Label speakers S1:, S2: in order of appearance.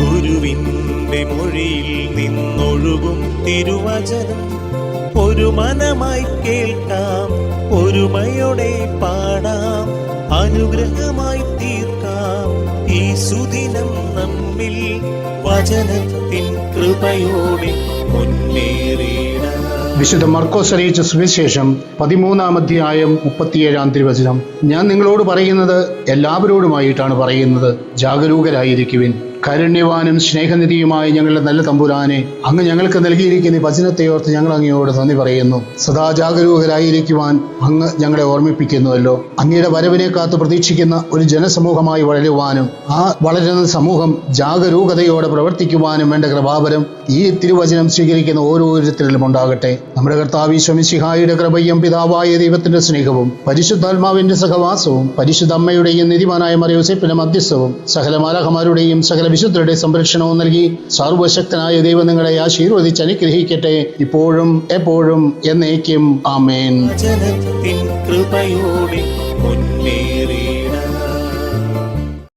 S1: ഗുരുവിന്റെ മൊഴിയിൽ നിന്നൊഴുകും തിരുവചനം. ഒരു മനമായി കേൾക്കാം ഒരുമയോടെ പാടാം അനുഗ്രഹമായി തീർക്കാം. ഈ സുദിനം നമ്മിൽ വചനത്തിൻ കൃപയോടെ മുന്നേറിയിടാം.
S2: വിശുദ്ധ മർക്കോസ് അറിയിച്ച സുവിശേഷം പതിമൂന്നാം അധ്യായം മുപ്പത്തിയേഴാം തിരുവചനം. ഞാൻ നിങ്ങളോട് പറയുന്നത് എല്ലാവരോടുമായിട്ടാണ് പറയുന്നത്. ജാഗരൂകരായിരിക്കുവിൻ. കരുണ്യവാനും സ്നേഹനിധിയുമായ ഞങ്ങളുടെ നല്ല തമ്പുരാനെ അങ്ങ് ഞങ്ങൾക്ക് നൽകിയിരിക്കുന്ന ഈ വചനത്തെ ഓർത്ത് ഞങ്ങൾ അങ്ങയോട് നന്ദി പറയുന്നു. സദാ ജാഗരൂകരായിരിക്കുവാൻ അങ്ങ് ഞങ്ങളെ ഓർമ്മിപ്പിക്കുന്നുവല്ലോ. അങ്ങയുടെ വരവിനെ കാത്ത് പ്രതീക്ഷിക്കുന്ന ഒരു ജനസമൂഹമായി വളരുവാനും ആ വളരുന്ന സമൂഹം ജാഗരൂകതയോടെ പ്രവർത്തിക്കുവാനും വേണ്ട കൃപാപരം ഈ തിരുവചനം സ്വീകരിക്കുന്ന ഓരോരുത്തരിലും ഉണ്ടാകട്ടെ. നമ്മുടെ കർത്താവ് ശമിശിഹായുടെ കൃപയും പിതാവായ ദൈവത്തിന്റെ സ്നേഹവും പരിശുദ്ധാത്മാവിന്റെ സഹവാസവും പരിശുദ്ധ അമ്മയുടെയും നിധിമാനായ മറിയോസെപ്പിന്റെ മധ്യസ്ഥവും സകല മാലാഹമാരുടെയും സകല വിശുദ്ധരുടെ സംരക്ഷണവും നൽകി സർവശക്തനായ ദൈവം നിങ്ങളെ ആശീർവദിച്ച് അനുഗ്രഹിക്കട്ടെ. ഇപ്പോഴും എപ്പോഴും എന്നേക്കും. ആമേൻ.
S1: കൃപയോടെ മുന്നേറിയിടാം